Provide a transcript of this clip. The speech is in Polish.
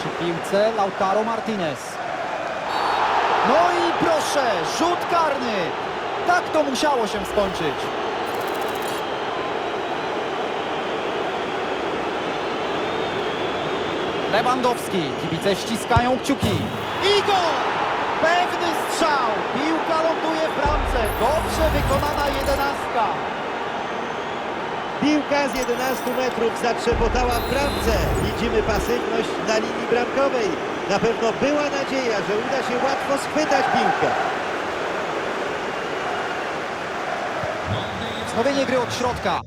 Przy piłce Lautaro Martinez. No i proszę, rzut karny. Tak to musiało się skończyć. Lewandowski, kibice ściskają kciuki. I gol! Pewny strzał. Piłka ląduje w bramce. Dobrze wykonana jedenastka. Piłka z 11 metrów zatrzepotała w bramce. Widzimy pasywność na linii bramkowej. Na pewno była nadzieja, że uda się łatwo schwytać piłkę. Wznowienie gry od środka.